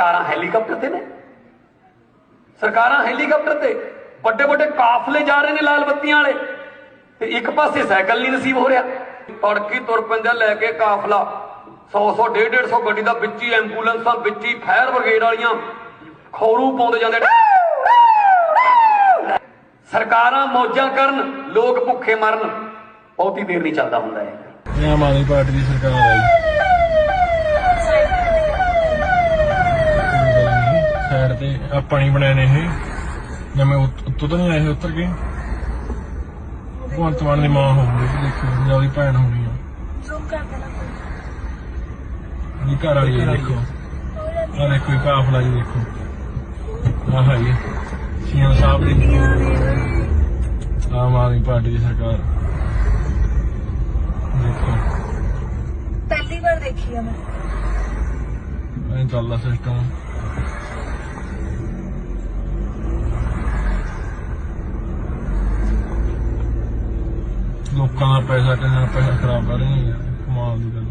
ਸਰਕਾਰਾਂ ਹੈਲੀਕਾਪਟਰ ਤੇ ਨੇ। ਸਰਕਾਰਾਂ ਹੈਲੀਕਾਪਟਰ ਤੇ ਵੱਡੇ ਵੱਡੇ ਕਾਫਲੇ ਜਾ ਰਹੇ ਨੇ ਲਾਲ ਬੱਤੀਆਂ ਵਾਲੇ। ਤੇ ਇੱਕ ਪਾਸੇ ਸਾਈਕਲ ਨਹੀਂ ਨਸੀਬ ਹੋ ਰਿਹਾ। ਤੜਕੀ ਤੁਰ ਪੈਂਦਾ ਲੈ ਕੇ ਕਾਫਲਾ। 100 100 150 150 ਗੱਡੀ ਦਾ ਵਿੱਚ ਹੀ ਐਂਬੂਲੈਂਸਾਂ, ਵਿੱਚ ਹੀ ਫਾਇਰ ਬ੍ਰਿਗੇਡ ਵਾਲੀਆਂ ਖੌਰੂ ਪਾਉਂਦੇ ਜਾਂਦੇ ਸਰਕਾਰਾਂ ਮੌਜਾਂ ਕਰਨ, ਲੋਕ ਭੁੱਖੇ ਮਰਨ। ਬਹੁਤੀ ਦੇਰ ਨਹੀਂ ਚੱਲਦਾ ਹੁੰਦਾ ਹੈ ਇਹ। ਆਮ ਆਦਮੀ ਪਾਰਟੀ ਦੀ ਸਰਕਾਰ ਆਈ ਤੇ ਆ ਪਾਣੀ ਬਣਾਏ ਨੇ ਇਹ। ਜਿਵੇਂ ਉੱਤ- ਤਾਂ ਨਹੀਂ ਆਏ ਇਹ ਉੱਤਰ ਕੇ। ਭਗਵੰਤ ਮਾਨ ਦੀ ਮਾਂ ਹੋਊਗੀ ਦੇਖੋ ਜਾਂ ਉਹਦੀ ਭੈਣ ਹੋਣੀ ਆ ਜ਼ੂਮ ਕਰ ਦੇਣਾ ਇਹ ਘਰ ਵਾਲੀ ਹੈ ਦੇਖੋ। ਆ ਦੇਖੋ ਇਹ ਕਾਫਲਾ ਜੀ ਦੇਖੋ। ਆਹ ਹੈ ਜੀ। ਸੀਐਮ ਸਾਹਿਬ ਦੀ ਆਮ ਆਦਮੀ ਪਾਰਟੀ ਦੀ ਸਰਕਾਰ। ਦੇਖੋ। ਪਹਿਲੀ ਵਾਰ ਦੇਖੀ ਆ ਮੈਂ। ਐਂ ਚੱਲਦਾ ਸਿਸਟਮ ਲੋਕਾਂ ਦਾ ਪੈਸਾ ਕਿੰਨਾ ਪੈਸਾ ਖਰਾਬ ਕਰ ਰਹੇ ਨੇ ਕਮਾਲ ਦੀ ਗੱਲ